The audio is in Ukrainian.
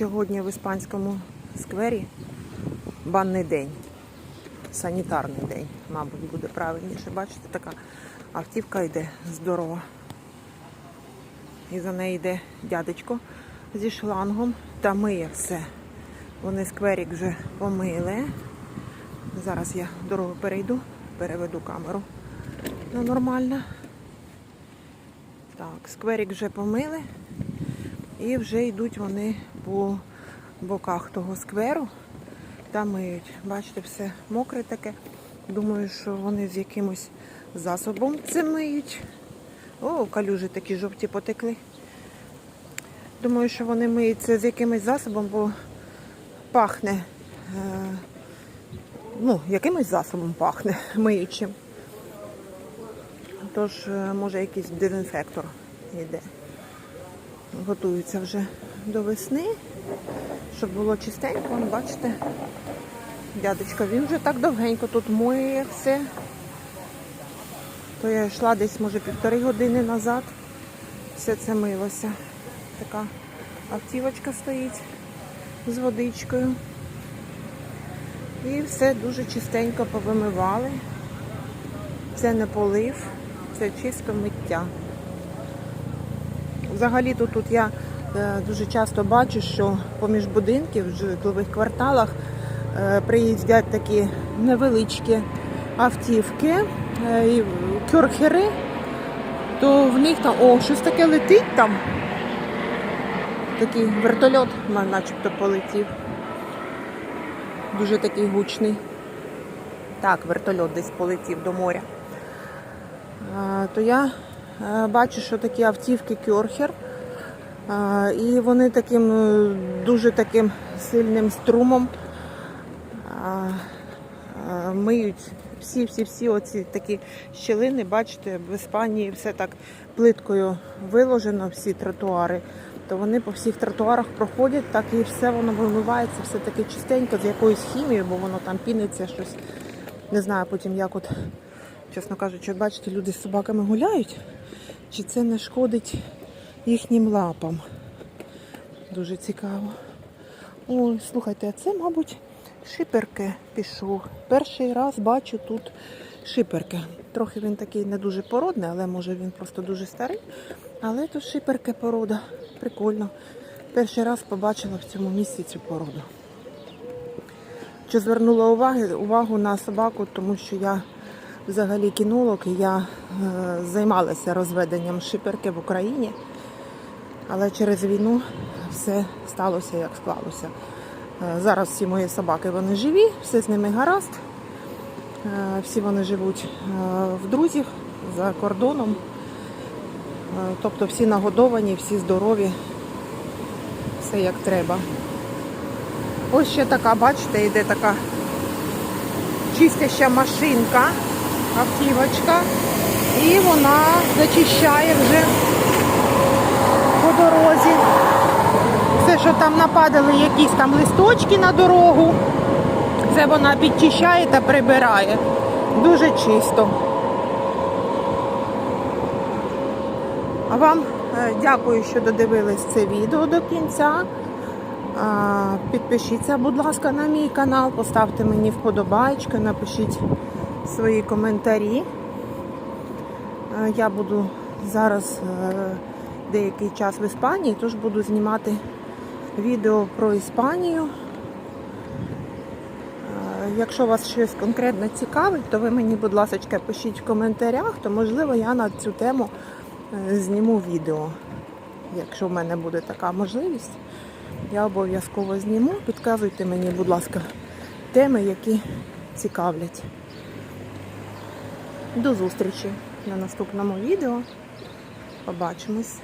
Сьогодні в іспанському сквері банний день, санітарний день, мабуть, буде правильніше. Бачите, така автівка йде здорова. І за нею йде дядечко зі шлангом та миє все. Вони скверик вже помили. Зараз я дорогу перейду, переведу камеру на нормально. Так, скверик вже помили. І вже йдуть вони по боках того скверу та миють. Бачите, все мокре таке. Думаю, що вони з якимось засобом це миють. О, калюжі такі жовті потекли. Думаю, що вони миють це з якимось засобом, бо пахне. Е, ну, якимось засобом пахне миючим. Тож, е, може, якийсь дезінфектор йде готуються вже до весни, щоб було чистенько. Вон, бачите, дядечко, він вже так довгенько тут моє все. То я йшла десь, може, півтори години назад. Все це милося. Така автівочка стоїть з водичкою. І все дуже чистенько повимивали. Це не полив, це чисто миття. Взагалі тут, я е, дуже часто бачу, що поміж будинків в житлових кварталах е, приїздять такі невеличкі автівки е, і кюрхери, то в них там о, щось таке летить там. Такий вертольот начебто полетів. Дуже такий гучний. Так, вертольот десь полетів до моря. То я Бачу, що такі автівки кьорхер. Е, І вони таким е, дуже таким сильним струмом е, е, миють всі-всі-всі оці такі щілини. Бачите, в Іспанії все так плиткою виложено, всі тротуари. То вони по всіх тротуарах проходять, так і все воно вимивається, все таке чистенько, з якоюсь хімією, бо воно там піниться щось. Не знаю потім, як от, чесно кажучи, бачите, люди з собаками гуляють. Чи це не шкодить їхнім лапам? Дуже цікаво. Ой, слухайте, а це, мабуть, шиперки пішов. Перший раз бачу тут шиперки. Трохи він такий не дуже породний, але може він просто дуже старий. Але тут шиперки порода. Прикольно. Перший раз побачила в цьому місці цю породу. Що звернула уваги, увагу на собаку, тому що я взагалі кінолог, і я е, займалася розведенням шиперки в Україні, але через війну все сталося як склалося. Е, зараз всі мої собаки вони живі, все з ними гаразд. Е, всі вони живуть в друзів за кордоном. Тобто всі нагодовані, всі здорові, все як треба. Ось ще така, бачите, йде така чистяща машинка, автівочка, і вона зачищає вже по дорозі. Все, що там нападали, якісь там листочки на дорогу, це вона підчищає та прибирає. Дуже чисто. А вам е, дякую, що додивились це відео до кінця. Підпишіться, будь ласка, на мій канал, поставте мені вподобайки, напишіть свої коментарі. Я буду зараз е, деякий час в Іспанії, тож буду знімати відео про Іспанію. Е, Якщо вас щось конкретно цікавить, то ви мені, будь ласка, пишіть в коментарях, то можливо я на цю тему е, зніму відео. Якщо в мене буде така можливість, я обов'язково зніму. Підказуйте мені, будь ласка, теми, які цікавлять. До зустрічі на наступному відео. Побачимось.